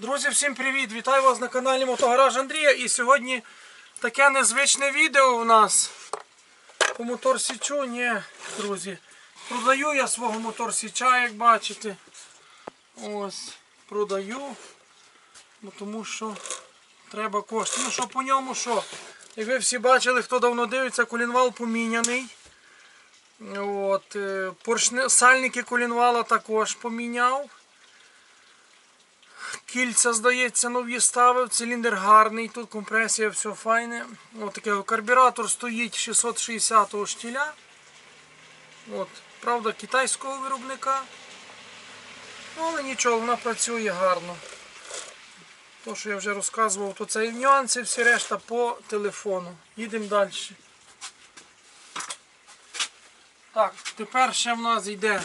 Друзі, всім привіт! Вітаю вас на каналі Мотогараж Андрія. І сьогодні таке незвичне відео у нас по моторсічу. Ні, друзі. Продаю я свого моторсіча, як бачите. Ось, продаю. Бо тому що треба кошти. Ну що по ньому, що? Як ви всі бачили, хто давно дивиться, колінвал поміняний. От, е, поршни, сальники колінвала також поміняв. Кільця, здається, нові ставив, циліндр гарний, тут компресія, все файне. От таке карбюратор стоїть 660-го штіля. От, правда, китайського виробника. Ну, але нічого, вона працює гарно. То, що я вже розказував, то це і нюанси, всі решта по телефону. Їдемо далі. Так, тепер ще в нас йде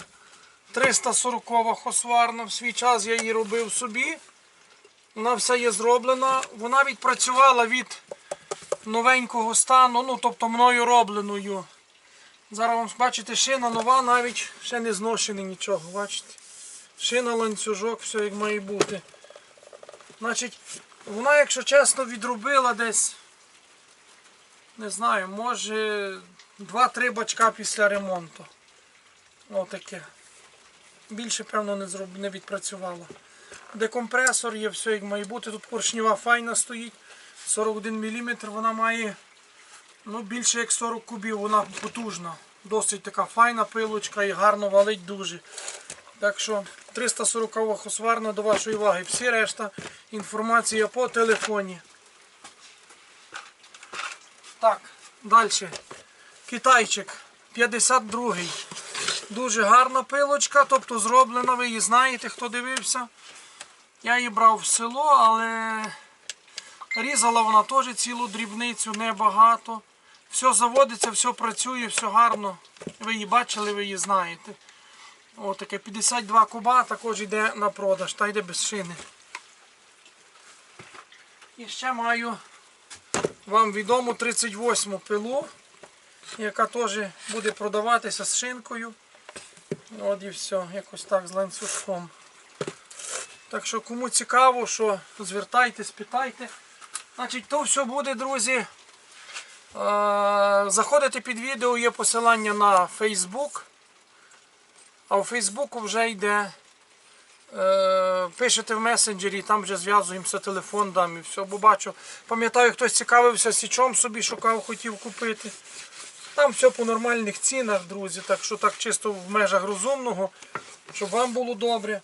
340 хосварна. В свій час я її робив собі. Вона вся є зроблена. Вона відпрацювала від новенького стану, ну тобто мною робленою. Зараз вам бачите, шина нова, навіть ще не зношений нічого. Бачите? Шина, ланцюжок, все як має бути. Значить, вона, якщо чесно, відробила десь, не знаю, може 2-3 бачка після ремонту. Отаке. Більше, певно, не відпрацювала. Декомпресор є, все як має бути. Тут поршнева файна стоїть. 41 мм вона має ну, більше як 40 кубів, вона потужна. Досить така файна пилочка і гарно валить дуже. Так що 340 хосварна до вашої уваги. Всі решта інформація по телефоні. Так, далі. Китайчик 52-й. Дуже гарна пилочка, тобто зроблена, ви її знаєте, хто дивився. Я її брав в село, але різала вона теж цілу дрібницю, небагато. Все заводиться, все працює, все гарно. Ви її бачили, ви її знаєте. Отаке 52 куба також йде на продаж, та йде без шини. І ще маю вам відому 38 пилу, яка теж буде продаватися з шинкою. От і все, якось так з ланцюжком. Так що кому цікаво, що звертайтесь, питайте. Значить, то все буде, друзі. Е, Заходите під відео, є посилання на Facebook. А у Фейсбуку вже йде. Е, пишете в месенджері, там вже зв'язуємося, телефон дам і все. Бо бачу, пам'ятаю, хтось цікавився січом собі шукав, хотів купити. Там все по нормальних цінах, друзі. Так що так чисто в межах розумного, щоб вам було добре.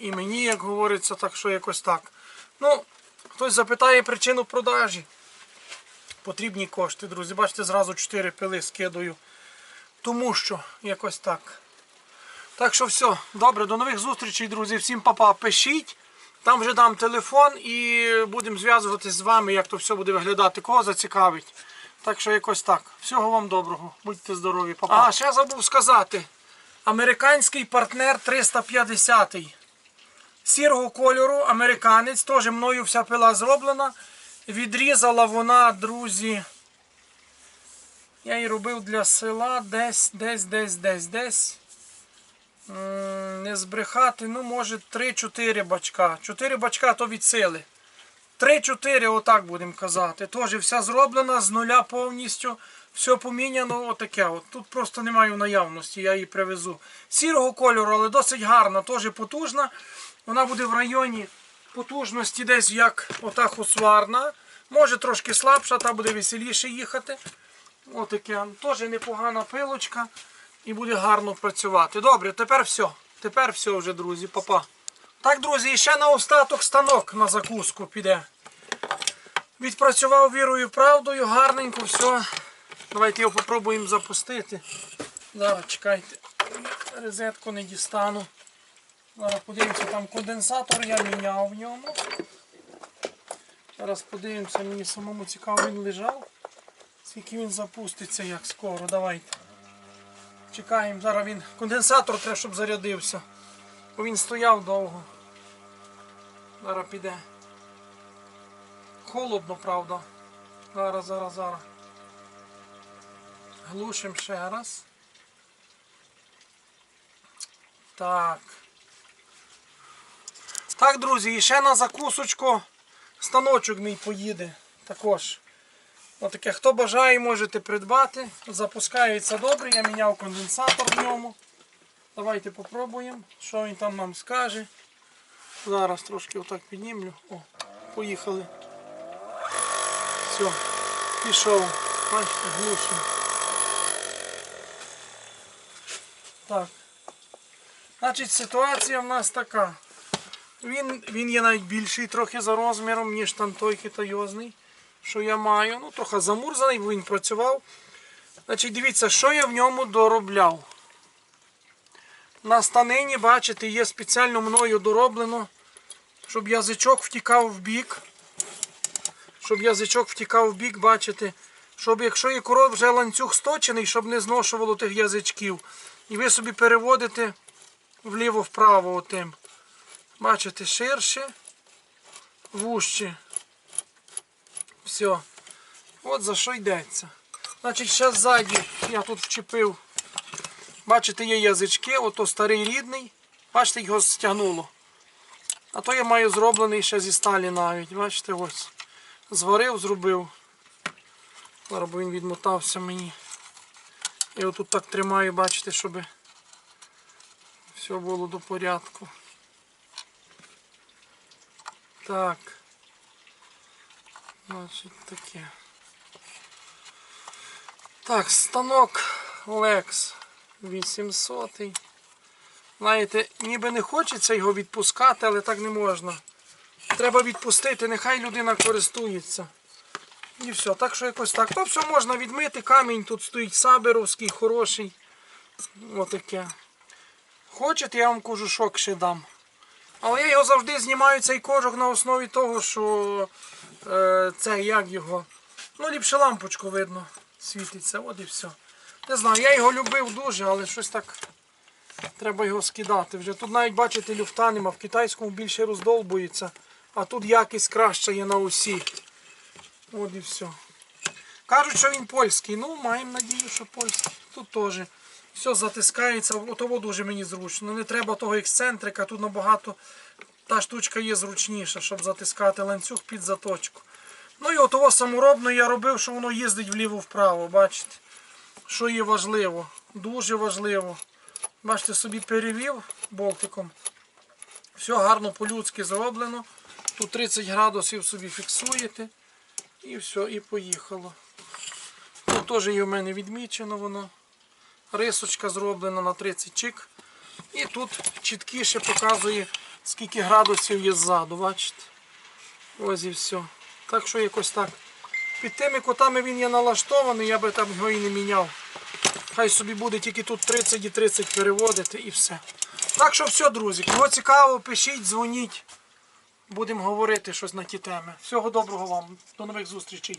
І мені, як говориться, так що якось так. Ну, хтось запитає причину продажі. Потрібні кошти, друзі. Бачите, зразу 4 пили скидаю. Тому що якось так. Так що все, добре, до нових зустрічей, друзі. Всім папа, пишіть. Там вже дам телефон і будемо зв'язуватись з вами, як то все буде виглядати, кого зацікавить. Так що якось так. Всього вам доброго. Будьте здорові, папа. А, ще забув сказати. Американський партнер 350 Сірого кольору, американець, теж мною вся пила зроблена. Відрізала вона, друзі. Я її робив для села десь, десь, десь, десь, десь. Не збрехати, ну, може, 3-4 бачка. 4 бачка то від сили. 3-4, отак будемо казати. Теж вся зроблена з нуля повністю. Все поміняно, отаке. От. Тут просто немає в наявності, я її привезу. Сірого кольору, але досить гарна, теж потужна. Вона буде в районі потужності десь як ота хусварна. Може трошки слабша, та буде веселіше їхати. Отаке. Теж непогана пилочка і буде гарно працювати. Добре, тепер все. Тепер все вже, друзі, папа. Так, друзі, ще на остаток станок на закуску піде. Відпрацював вірою правдою, гарненько все. Давайте його попробуємо запустити. Зараз чекайте. Розетку не дістану. Зараз подивимося, там конденсатор я міняв в ньому. Зараз подивимося, мені самому цікаво він лежав. Скільки він запуститься, як скоро. Давайте. Чекаємо, зараз він. Конденсатор треба, щоб зарядився. Бо він стояв довго. Зараз піде. Холодно, правда. Зараз, зараз, зараз. Глушимо ще раз. Так. Так, друзі, і ще на закусочку станочок мій поїде також. Отаке, хто бажає, можете придбати. Запускається добре, я міняв конденсатор в ньому. Давайте попробуємо, що він там нам скаже. Зараз трошки отак піднімлю. О, поїхали. Все, пішов. Бачите, глушимо. Так. Значить, ситуація в нас така. Він, він є навіть більший трохи за розміром, ніж там той китайозний, що я маю. Ну, трохи замурзаний, бо він працював. Значить, дивіться, що я в ньому доробляв. На станині, бачите, є спеціально мною дороблено, щоб язичок втікав в бік. Щоб язичок втікав в бік, бачите. Щоб якщо є корот вже ланцюг сточений, щоб не зношувало тих язичків. І ви собі переводите вліво-вправо отим. Бачите, ширше, вужче. Все. От за що йдеться. Значить, ще ззаді я тут вчепив. Бачите, є язички, ото старий рідний. Бачите, його стягнуло. А то я маю зроблений ще зі сталі навіть. Бачите, ось. Зварив, зробив. Зараз він відмотався мені. І отут так тримаю, бачите, щоб все було до порядку. Так. Значить таке. Так, станок Lex 800. Знаєте, ніби не хочеться його відпускати, але так не можна. Треба відпустити, нехай людина користується. І все, так що якось так. То все можна відмити, камінь тут стоїть саберовський, хороший. Отаке. Хочете, я вам кожушок ще дам. Але я його завжди знімаю цей кожух на основі того, що е, це як його. Ну, ліпше лампочку видно, світиться, от і все. Не знаю, я його любив дуже, але щось так треба його скидати. Вже тут навіть бачите, люфта нема, в китайському більше роздовбується, а тут якість краща є на усі. От і все. Кажуть, що він польський. Ну, маємо надію, що польський. Тут теж. Все затискається, того дуже мені зручно. Не треба того ексцентрика, тут набагато та штучка є зручніша, щоб затискати ланцюг під заточку. Ну і отого саморобно я робив, що воно їздить вліво-вправо, бачите? Що є важливо, дуже важливо. Бачите, собі перевів болтиком. Все гарно по-людськи зроблено. Тут 30 градусів собі фіксуєте. І все, і поїхало. Тут теж є в мене відмічено воно. Рисочка зроблена на 30 чик. І тут чіткіше показує, скільки градусів є ззаду, бачите? Ось і все. Так що якось так. Під тими котами він є налаштований, я би там його і не міняв. Хай собі буде тільки тут 30 і 30 переводити і все. Так що все, друзі. Кого цікаво, пишіть, дзвоніть. Будемо говорити щось на ті теми. Всього доброго вам. До нових зустрічей.